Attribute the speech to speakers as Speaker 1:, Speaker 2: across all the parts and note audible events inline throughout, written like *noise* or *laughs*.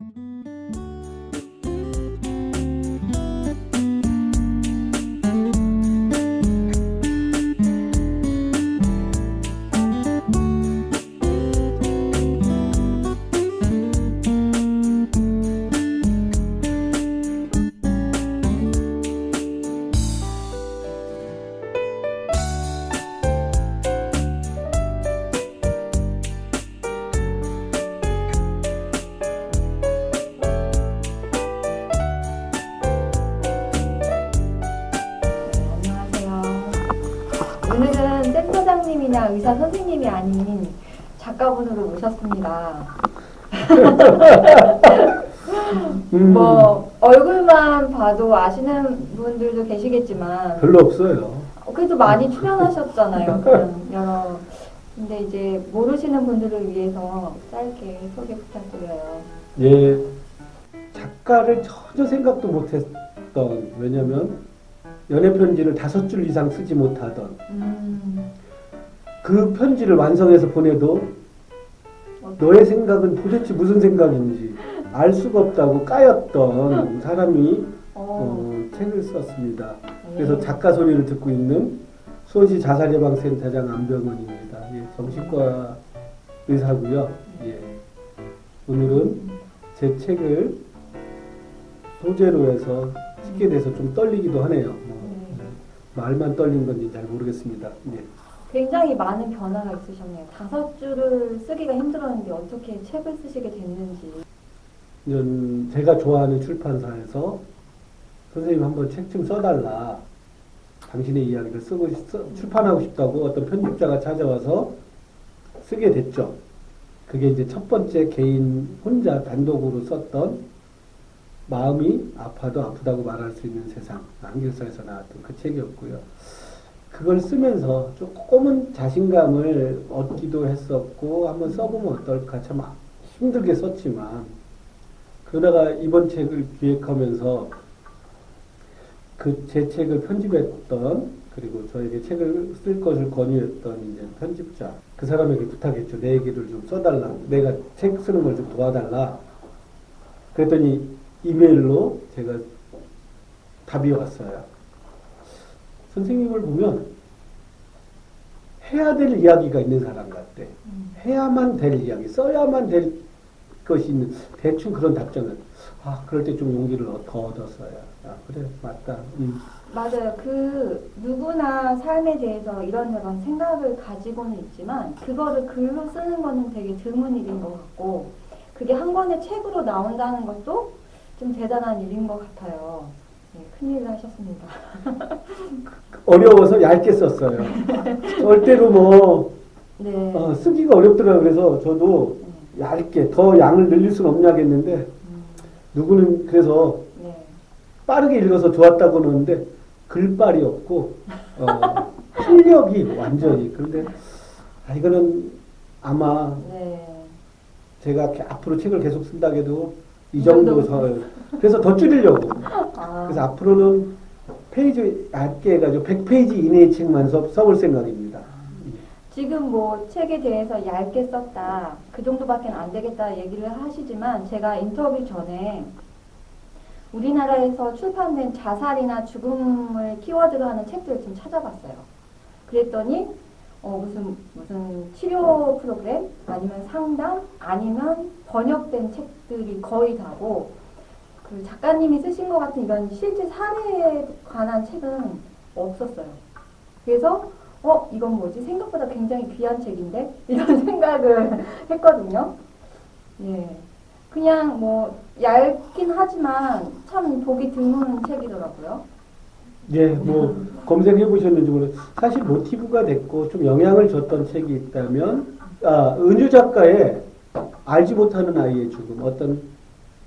Speaker 1: 안녕 의사 선생님이 아닌 작가분으로 모셨습니다. *laughs*
Speaker 2: 음,
Speaker 1: 뭐 얼굴만 봐도 아시는 분들도 계시겠지만
Speaker 2: 별로 없어요.
Speaker 1: 그래도 많이 출연하셨잖아요. 그런 여러 근데 이제 모르시는 분들을 위해서 짧게 소개 부탁드려요.
Speaker 2: 예, 작가를 전혀 생각도 못했던 왜냐면 연애 편지를 다섯 줄 이상 쓰지 못하던
Speaker 1: 음,
Speaker 2: 그 편지를 완성해서 보내도 너의 생각은 도대체 무슨 생각인지 알 수가 없다고 까였던 사람이
Speaker 1: 어,
Speaker 2: 어, 책을 썼습니다.
Speaker 1: 예.
Speaker 2: 그래서 작가 소리를 듣고 있는 수원시 자살예방센터장 안병원입니다. 예, 정신과 의사고요. 예. 오늘은 제 책을 소재로 해서 찍게 돼서 좀 떨리기도 하네요. 뭐,
Speaker 1: 네.
Speaker 2: 말만 떨린 건지 잘 모르겠습니다. 예.
Speaker 1: 굉장히 많은 변화가 있으셨네요. 다섯 줄을 쓰기가 힘들었는데 어떻게 책을 쓰시게 됐는지.
Speaker 2: 제가 좋아하는 출판사에서 선생님 한번 책 좀 써달라. 당신의 이야기를 쓰고 싶- 써- 출판하고 싶다고 어떤 편집자가 찾아와서 쓰게 됐죠. 그게 이제 첫 번째 개인 혼자 단독으로 썼던 마음이 아파도 아프다고 말할 수 있는 세상 한길사에서 나왔던 그 책이었고요. 그걸 쓰면서 조금은 자신감을 얻기도 했었고 한번 써보면 어떨까 참 힘들게 썼지만 그러다가 이번 책을 기획하면서 그 제 책을 편집했던 그리고 저에게 책을 쓸 것을 권유했던 이제 편집자 그 사람에게 부탁했죠. 내 얘기를 좀 써달라. 내가 책 쓰는 걸 좀 도와달라. 그랬더니 이메일로 제가 답이 왔어요 선생님을 보면 해야 될 이야기가 있는 사람 같대 해야만 될 이야기 써야만 될 것이 있는 대충 그런 답장을 아 그럴 때 좀 용기를 얻- 더 얻었어요. 아 그래 맞다. 음.
Speaker 1: 맞아요. 그 누구나 삶에 대해서 이런저런 생각을 가지고는 있지만 그거를 글로 쓰는 거는 되게 드문 일인 것 같고 그게 한 권의 책으로 나온다는 것도 좀 대단한 일인 것 같아요. 네, 큰일을 하셨습니다. *laughs*
Speaker 2: 어려워서 얇게 썼어요. 절대로 뭐
Speaker 1: 네.
Speaker 2: 어, 쓰기가 어렵더라고요. 그래서 저도 얇게 더 양을 늘릴 수는 없냐 겠는데
Speaker 1: 음,
Speaker 2: 누구는 그래서
Speaker 1: 네.
Speaker 2: 빠르게 읽어서 좋았다고 하는데 글빨이 없고 어, 활력이 완전히 그런데 아, 이거는 아마
Speaker 1: 네.
Speaker 2: 제가 게- 앞으로 책을 계속 쓴다고 해도
Speaker 1: 이이
Speaker 2: 정도
Speaker 1: 정도.
Speaker 2: 서 그래서 더 줄이려고
Speaker 1: 아,
Speaker 2: 그래서 앞으로는 페이지 얇게 해가지고 100페이지 이내의 책만 써, 써볼 생각입니다.
Speaker 1: 지금 뭐 책에 대해서 얇게 썼다 그 정도밖에 안 되겠다 얘기를 하시지만 제가 인터뷰 전에 우리나라에서 출판된 자살이나 죽음을 키워드로 하는 책들을 좀 찾아봤어요. 그랬더니 어 무슨 무슨 치료 프로그램 아니면 상담 아니면 번역된 책들이 거의 다고 그 작가님이 쓰신 것 같은 이런 실제 사례에 관한 책은 없었어요. 그래서 어 이건 뭐지 생각보다 굉장히 귀한 책인데 *laughs* 이런 생각을 했거든요. 예, 그냥 뭐 얇긴 하지만 참 보기 드문 책이더라고요.
Speaker 2: 예, 뭐 검색해 보셨는지 모르. 사실 모티브가 됐고 좀 영향을 줬던 책이 있다면 아 은유 작가의 알지 못하는 아이의 죽음 어떤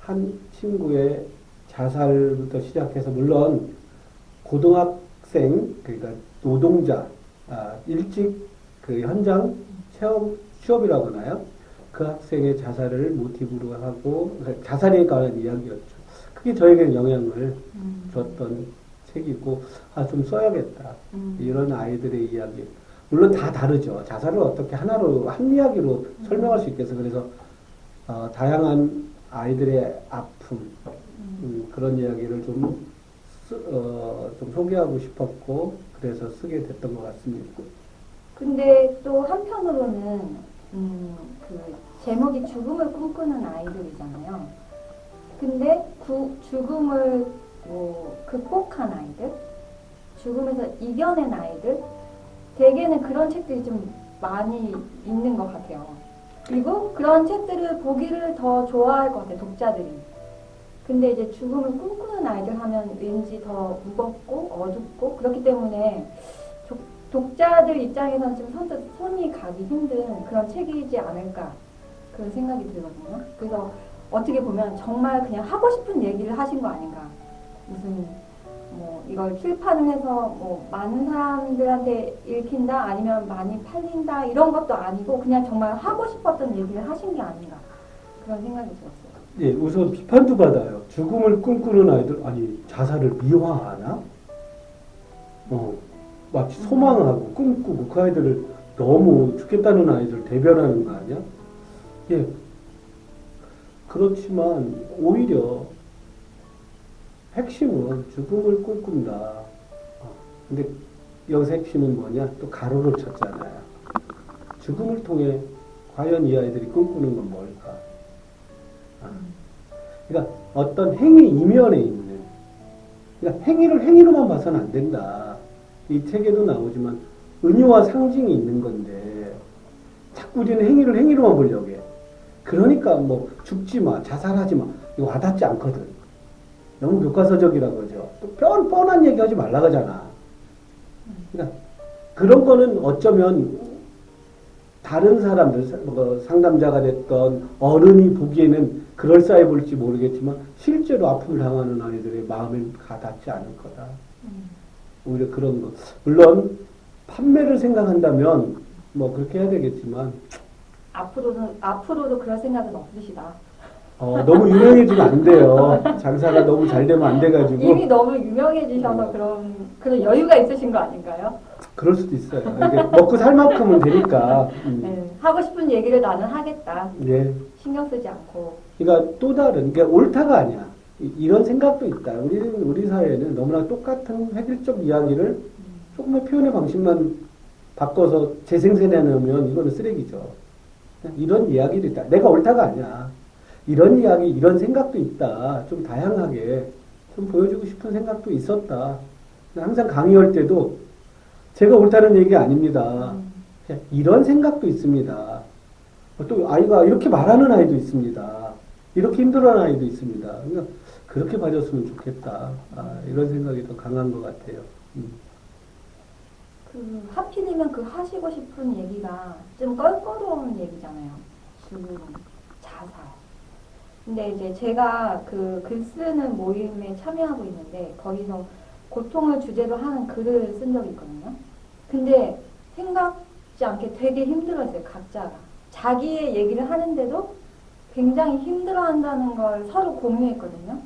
Speaker 2: 한 친구의 자살부터 시작해서 물론 고등학생 그러니까 노동자 아, 일찍 그 현장 체험 취업이라고 하나요? 그 학생의 자살을 모티브로 하고 그러니까 자살에 관한 이야기였죠. 그게 저에게 영향을
Speaker 1: 음,
Speaker 2: 줬던 책이고 아 좀 써야겠다
Speaker 1: 음,
Speaker 2: 이런 아이들의 이야기 물론 다 다르죠 자살을 어떻게 하나로 한 이야기로 설명할 수 있겠어 그래서 어, 다양한 아이들의 아픔
Speaker 1: 음.
Speaker 2: 음, 그런 이야기를 좀, 쓰, 어, 좀 소개하고 싶었고 그래서 쓰게 됐던 것 같습니다.
Speaker 1: 근데 또 한편으로는 음, 그 제목이 죽음을 꿈꾸는 아이들이잖아요. 근데 구, 죽음을 뭐 극복한 아이들, 죽음에서 이겨낸 아이들, 대개는 그런 책들이 좀 많이 있는 것 같아요. 그리고 그런 책들을 보기를 더 좋아할 것 같아요, 독자들이. 근데 이제 죽음을 꿈꾸는 아이들 하면 왠지 더 무겁고 어둡고 그렇기 때문에 조- 독자들 입장에서는 좀 선뜻 손이 가기 힘든 그런 책이지 않을까 그런 생각이 들거든요. 그래서 어떻게 보면 정말 그냥 하고 싶은 얘기를 하신 거 아닌가. 무슨 뭐 이걸 출판을 해서 뭐 많은 사람들한테 읽힌다 아니면 많이 팔린다 이런 것도 아니고 그냥 정말 하고 싶었던 얘기를 하신 게 아닌가 그런 생각이 들었어요.
Speaker 2: 예, 우선 비판도 받아요. 죽음을 꿈꾸는 아이들, 아니, 자살을 미화하나? 어, 마치 소망하고 꿈꾸고 그 아이들을 너무 죽겠다는 아이들 대변하는 거 아니야? 예. 그렇지만 오히려 핵심은 죽음을 꿈꾼다. 어, 근데 여기서 핵심은 뭐냐? 또 가로를 쳤잖아요. 죽음을 통해 과연 이 아이들이 꿈꾸는 건 뭘까? 그러니까 어떤 행위 이면에 있는 그러니까 행위를 행위로만 봐서는 안 된다. 이 책에도 나오지만 은유와 상징이 있는 건데 자꾸 우리는 행위를 행위로만 보려고 해. 그러니까 뭐 죽지 마, 자살하지 마. 이거 와닿지 않거든. 너무 교과서적이라 그러죠. 또 뻔, 뻔한 얘기 하지 말라 그러잖아. 그러니까 그런 거는 어쩌면 다른 사람들, 뭐 상담자가 됐던 어른이 보기에는 그럴싸해 볼지 모르겠지만 실제로 아픔을 당하는 아이들의 마음에 가닿지 않을 거다.
Speaker 1: 음.
Speaker 2: 오히려 그런 거. 물론 판매를 생각한다면 뭐 그렇게 해야 되겠지만
Speaker 1: 앞으로는 앞으로도 그럴 생각은 없으시다.
Speaker 2: 어, 너무 유명해지면 안 돼요. 장사가 너무 잘 되면 안 돼가지고
Speaker 1: 이미 너무 유명해지셔서 그런 그런 여유가 있으신 거 아닌가요?
Speaker 2: 그럴 수도 있어요. 이게 먹고 살 만큼은 되니까. 음.
Speaker 1: 네, 하고 싶은 얘기를 나는 하겠다.
Speaker 2: 네.
Speaker 1: 신경 쓰지 않고.
Speaker 2: 그러니까 또 다른 게 옳다가 아니야. 이- 이런 생각도 있다. 우리는 우리 사회는 너무나 똑같은 획일적 이야기를 조금의 표현의 방식만 바꿔서 재생산해내면 이거는 쓰레기죠. 그냥 이런 이야기도 있다. 내가 옳다가 아니야. 이런 이야기, 이런 생각도 있다. 좀 다양하게 좀 보여주고 싶은 생각도 있었다. 항상 강의할 때도 제가 옳다는 얘기 아닙니다.
Speaker 1: 음.
Speaker 2: 그냥 이런 생각도 있습니다. 또 아이가 이렇게 말하는 아이도 있습니다. 이렇게 힘들어하는 아이도 있습니다. 그러니까 그렇게 봐줬으면 좋겠다. 아, 이런 생각이 더 강한 것 같아요. 음.
Speaker 1: 그 하필이면 그 하시고 싶은 얘기가 좀 껄끄러운 얘기잖아요. 죽음, 자살. 근데 이제 제가 그 글 쓰는 모임에 참여하고 있는데 거기서 고통을 주제로 하는 글을 쓴 적이 있거든요. 근데 생각지 않게 되게 힘들었어요, 각자가. 자기의 얘기를 하는데도 굉장히 힘들어 한다는 걸 서로 공유했거든요.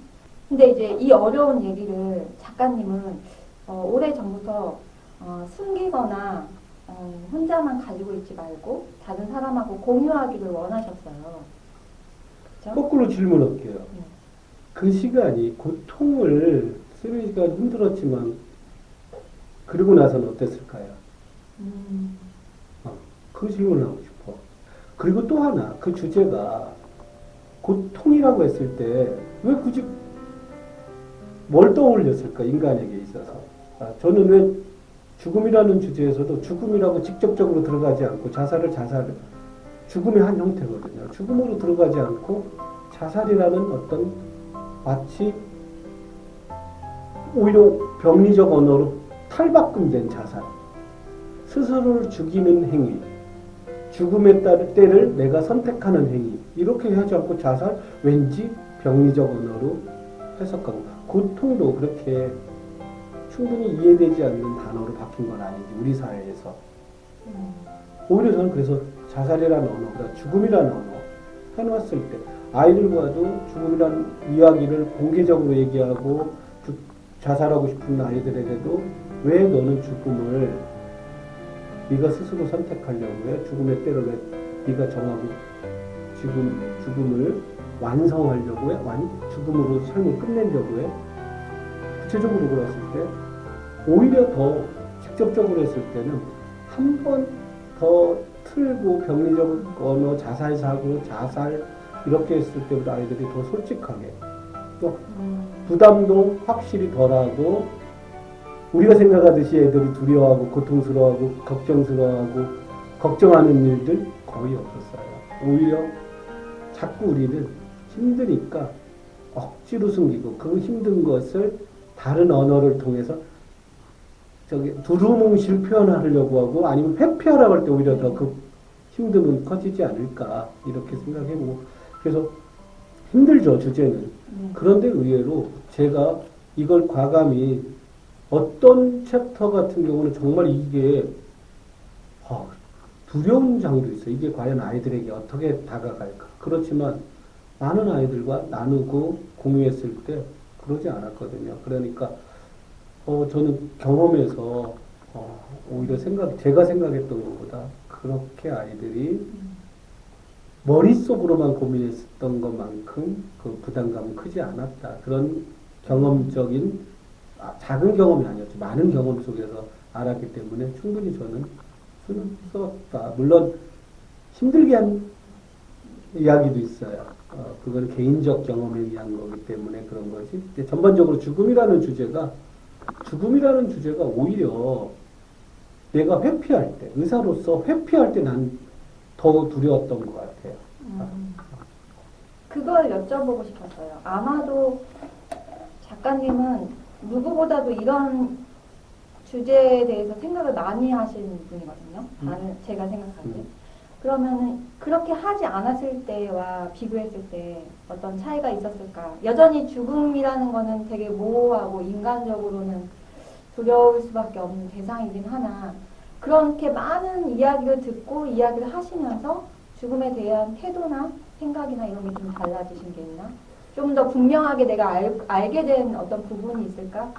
Speaker 1: 근데 이제 이 어려운 얘기를 작가님은 어, 오래 전부터 어, 숨기거나 어, 혼자만 가지고 있지 말고 다른 사람하고 공유하기를 원하셨어요. 그죠?
Speaker 2: 거꾸로 질문할게요.
Speaker 1: 네.
Speaker 2: 그 시간이 고통을 쓰는 시간 힘들었지만 그리고 나서는 어땠을까요?
Speaker 1: 음,
Speaker 2: 어, 그 질문을 하고 싶어. 그리고 또 하나 그 주제가 고통이라고 했을 때 왜 굳이 뭘 떠올렸을까 인간에게 있어서 아, 저는 왜 죽음이라는 주제에서도 죽음이라고 직접적으로 들어가지 않고 자살을 자살 죽음의 한 형태거든요. 죽음으로 들어가지 않고 자살이라는 어떤 마치 오히려 병리적 언어로 탈바꿈된 자살. 스스로를 죽이는 행위. 죽음의 따를 때를 내가 선택하는 행위. 이렇게 하지 않고 자살 왠지 병리적 언어로 해석하고. 고통도 그렇게 충분히 이해되지 않는 단어로 바뀐 건 아닌지 우리 사회에서.
Speaker 1: 음,
Speaker 2: 오히려 저는 그래서 자살이라는 언어보다 죽음이라는 언어 해놨을 때 아이들과도 죽음이라는 이야기를 공개적으로 얘기하고 죽- 자살하고 싶은 아이들에게도 왜 너는 죽음을 네가 스스로 선택하려고 해? 죽음의 때를 왜 네가 정하고 지금 죽음을 완성하려고 해, 완, 죽음으로 삶을 끝내려고 해. 구체적으로 그랬을 때 오히려 더 직접적으로 했을 때는 한 번 더 틀고 병리적 언어, 자살 사고, 자살 이렇게 했을 때보다 아이들이 더 솔직하게 또
Speaker 1: 음.
Speaker 2: 부담도 확실히 덜하고 우리가 생각하듯이 애들이 두려워하고 고통스러워하고 걱정스러워하고 걱정하는 일들 거의 없었어요. 오히려 자꾸 우리는 힘드니까 억지로 숨기고 그 힘든 것을 다른 언어를 통해서 저기 두루뭉실 표현하려고 하고 아니면 회피하라고 할 때 오히려 더 그 힘듦은 커지지 않을까 이렇게 생각해보고 그래서 힘들죠 주제는
Speaker 1: 네.
Speaker 2: 그런데 의외로 제가 이걸 과감히 어떤 챕터 같은 경우는 정말 이게 아, 두려운 장도 있어요. 이게 과연 아이들에게 어떻게 다가갈까? 그렇지만 많은 아이들과 나누고 공유했을 때 그러지 않았거든요. 그러니까 어, 저는 경험에서 어, 오히려 생각 제가 생각했던 것보다 그렇게 아이들이 머릿속으로만 고민했었던 것만큼 그 부담감은 크지 않았다. 그런 경험적인 아, 작은 경험이 아니었죠. 많은 경험 속에서 알았기 때문에 충분히 저는 쓰는 썼다. 물론 힘들게 한 이야기도 있어요. 어, 그건 개인적 경험에 의한 거기 때문에 그런 거지. 전반적으로 죽음이라는 주제가 죽음이라는 주제가 오히려 내가 회피할 때 의사로서 회피할 때 난 더 두려웠던 것 같아요.
Speaker 1: 음. 그걸 여쭤보고 싶었어요. 아마도 작가님은 누구보다도 이런 주제에 대해서 생각을 많이 하시는 분이거든요.
Speaker 2: 음.
Speaker 1: 제가 때.
Speaker 2: 음.
Speaker 1: 그러면은 그렇게 하지 않았을 때와 비교했을 때 어떤 차이가 있었을까? 여전히 죽음이라는 거는 되게 모호하고 인간적으로는 두려울 수밖에 없는 대상이긴 하나 그렇게 많은 이야기를 듣고 이야기를 하시면서 죽음에 대한 태도나 생각이나 이런 게 좀 달라지신 게 있나? 좀 더 분명하게 내가 알, 알게 된 어떤 부분이 있을까?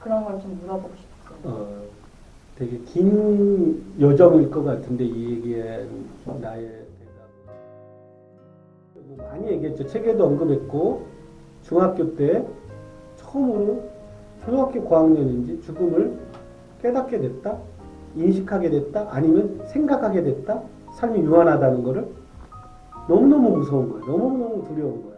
Speaker 1: 그런 걸 좀 물어보고 싶었어요.
Speaker 2: 어, 되게 긴 여정일 것 같은데 이 얘기에 나의 대답 뭐 많이 얘기했죠. 책에도 언급했고 중학교 때 처음으로 초등학교 고학년인지 죽음을 깨닫게 됐다, 인식하게 됐다, 아니면 생각하게 됐다, 삶이 유한하다는 거를 너무너무 무서운 거예요. 너무너무 두려운 거예요.